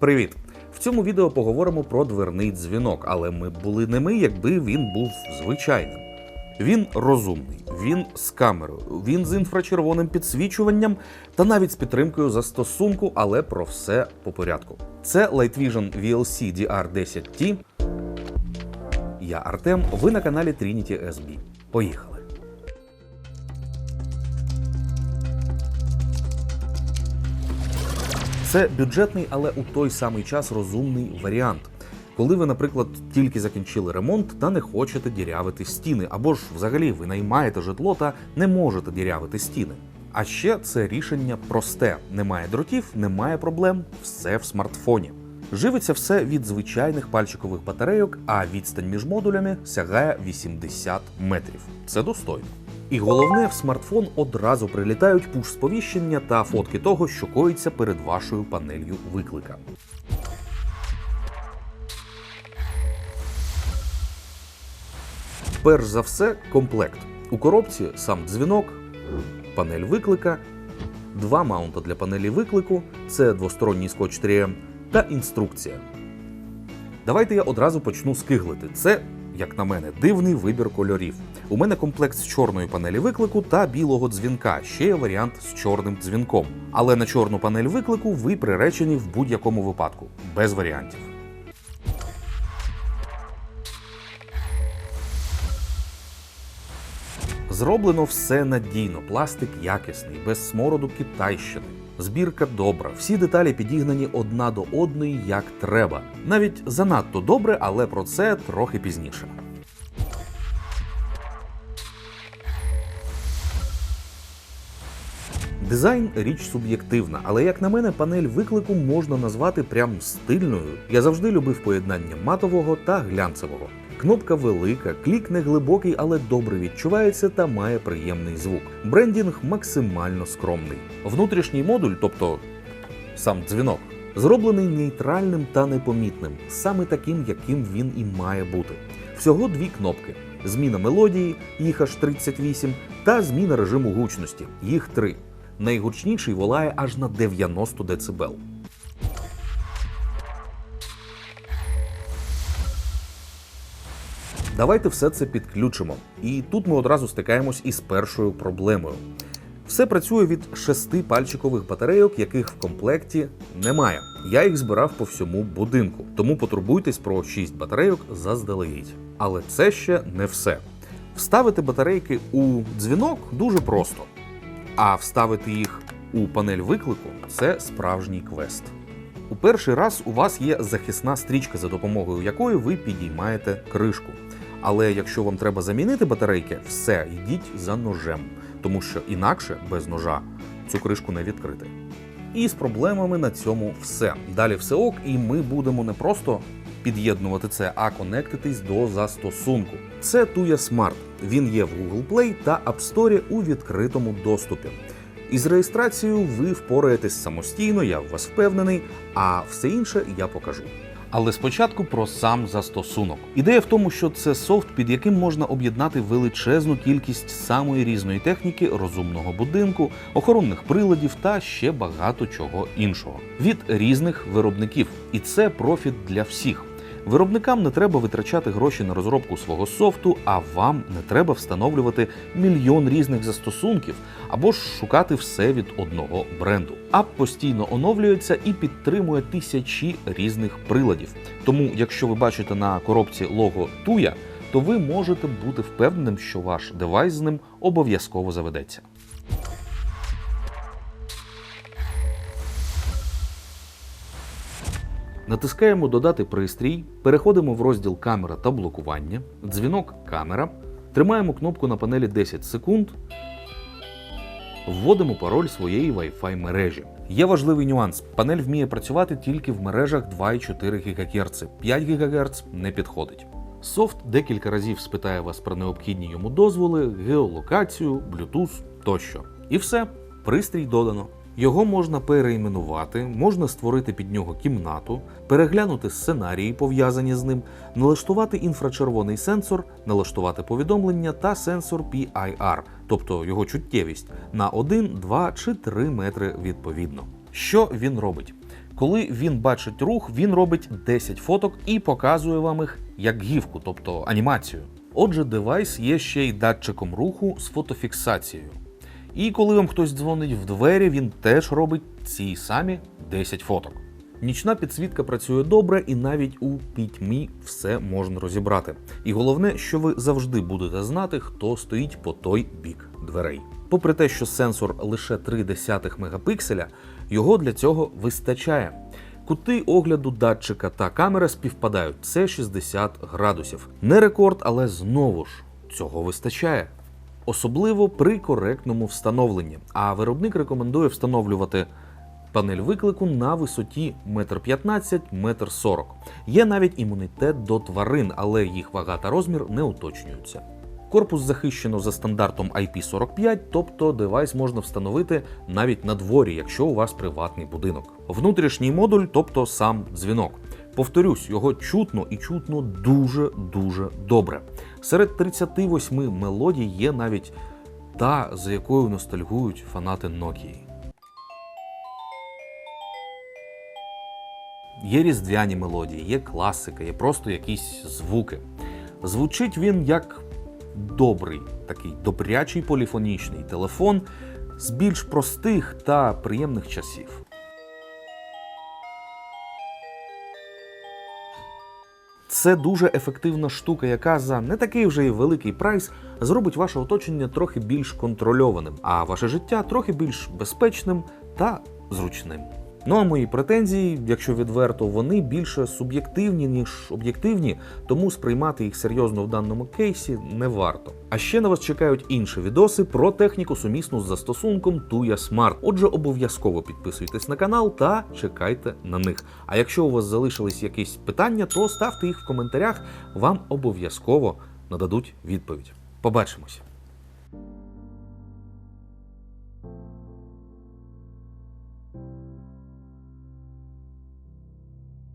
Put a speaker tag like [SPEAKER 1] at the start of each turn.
[SPEAKER 1] Привіт! В цьому відео поговоримо про дверний дзвінок, але ми були не ми, якби він був звичайним. Він розумний, він з камерою, він з інфрачервоним підсвічуванням та навіть з підтримкою застосунку, але про все по порядку. Це Light Vision VLC DR10T. Я Артем, ви на каналі Trinity SB. Поїхали! Це бюджетний, але у той самий час розумний варіант. Коли ви, наприклад, тільки закінчили ремонт та не хочете дірявити стіни, або ж взагалі ви наймаєте житло та не можете дірявити стіни. А ще це рішення просте: немає дротів, немає проблем, все в смартфоні. Живиться все від звичайних пальчикових батарейок, а відстань між модулями сягає 80 метрів. Це достойно. І головне, в смартфон одразу прилітають пуш-сповіщення та фотки того, що коїться перед вашою панелью виклика. Перш за все, комплект. У коробці сам дзвінок, панель виклика, два маунта для панелі виклику, це двосторонній скотч 3М та інструкція. Давайте я одразу почну скиглити. Це, як на мене, дивний вибір кольорів. У мене комплект з чорної панелі виклику та білого дзвінка. Ще є варіант з чорним дзвінком. Але на чорну панель виклику ви приречені в будь-якому випадку, без варіантів. Зроблено все надійно, пластик якісний, без смороду китайщини. Збірка добра, всі деталі підігнані одна до одної як треба. Навіть занадто добре, але про це трохи пізніше. Дизайн річ суб'єктивна, але як на мене, панель виклику можна назвати прям стильною. Я завжди любив поєднання матового та глянцевого. Кнопка велика, клік не глибокий, але добре відчувається та має приємний звук. Брендінг максимально скромний. Внутрішній модуль, тобто сам дзвінок, зроблений нейтральним та непомітним, саме таким, яким він і має бути. Всього дві кнопки: зміна мелодії, їх аж 38, та зміна режиму гучності, їх три. Найгучніший волає аж на 90 дБ. Давайте все це підключимо. І тут ми одразу стикаємось із першою проблемою. Все працює від шести пальчикових батарейок, яких в комплекті немає. Я їх збирав по всьому будинку, тому потурбуйтесь про 6 батарейок заздалегідь. Але це ще не все. Вставити батарейки у дзвінок дуже просто, а вставити їх у панель виклику це справжній квест. У перший раз у вас є захисна стрічка, за допомогою якої ви підіймаєте кришку. Але якщо вам треба замінити батарейки, все йдіть за ножем, тому що інакше без ножа цю кришку не відкрити. І з проблемами на цьому все. Далі все ок, і ми будемо не просто під'єднувати це, а конектитись до застосунку. Це Tuya Smart. Він є в Google Play та App Store у відкритому доступі. Із реєстрацією ви впораєтесь самостійно, я в вас впевнений, а все інше я покажу. Але спочатку про сам застосунок. Ідея в тому, що це софт, під яким можна об'єднати величезну кількість самої різної техніки розумного будинку, охоронних приладів та ще багато чого іншого від різних виробників. І це профіт для всіх. Виробникам не треба витрачати гроші на розробку свого софту, а вам не треба встановлювати мільйон різних застосунків або ж шукати все від одного бренду. Ап постійно оновлюється і підтримує тисячі різних приладів. Тому, якщо ви бачите на коробці лого Туя, то ви можете бути впевненим, що ваш девайс з ним обов'язково заведеться. Натискаємо Додати пристрій, переходимо в розділ Камера та блокування, дзвінок камера, тримаємо кнопку на панелі 10 секунд, вводимо пароль своєї Wi-Fi мережі. Є важливий нюанс: панель вміє працювати тільки в мережах 2,4 ГГц, 5 ГГц не підходить. Софт декілька разів спитає вас про необхідні йому дозволи, геолокацію, Bluetooth тощо. І все, пристрій додано. Його можна переіменувати, можна створити під нього кімнату, переглянути сценарії, пов'язані з ним, налаштувати інфрачервоний сенсор, налаштувати повідомлення та сенсор PIR, тобто його чуттєвість, на 1, 2 чи 3 метри відповідно. Що він робить? Коли він бачить рух, він робить 10 фоток і показує вам їх як гівку, тобто анімацію. Отже, девайс є ще й датчиком руху з фотофіксацією. І коли вам хтось дзвонить в двері, він теж робить ці самі 10 фоток. Нічна підсвітка працює добре, і навіть у пітьмі все можна розібрати. І головне, що ви завжди будете знати, хто стоїть по той бік дверей. Попри те, що сенсор лише 0,3 мегапикселя, його для цього вистачає. Кути огляду датчика та камери співпадають. Це 60 градусів. Не рекорд, але знову ж цього вистачає. Особливо при коректному встановленні. А виробник рекомендує встановлювати панель виклику на висоті 1,15 1,40 м. Є навіть імунітет до тварин, але їх вага та розмір не уточнюються. Корпус захищено за стандартом IP45, тобто девайс можна встановити навіть на дворі, якщо у вас приватний будинок. Внутрішній модуль, тобто сам дзвінок. Повторюсь, його чутно і чутно дуже дуже добре. Серед 38 мелодій є навіть та, за якою ностальгують фанати Nokia. Є різдвяні мелодії, є класика, є просто якісь звуки. Звучить він як добрий, такий добрячий поліфонічний телефон з більш простих та приємних часів. Це дуже ефективна штука, яка за не такий вже й великий прайс зробить ваше оточення трохи більш контрольованим, а ваше життя трохи більш безпечним та зручним. Ну а мої претензії, якщо відверто, вони більше суб'єктивні, ніж об'єктивні, тому сприймати їх серйозно в даному кейсі не варто. А ще на вас чекають інші відоси про техніку сумісну з застосунком Tuya Smart. Отже, обов'язково підписуйтесь на канал та чекайте на них. А якщо у вас залишились якісь питання, то ставте їх в коментарях, вам обов'язково нададуть відповідь. Побачимось!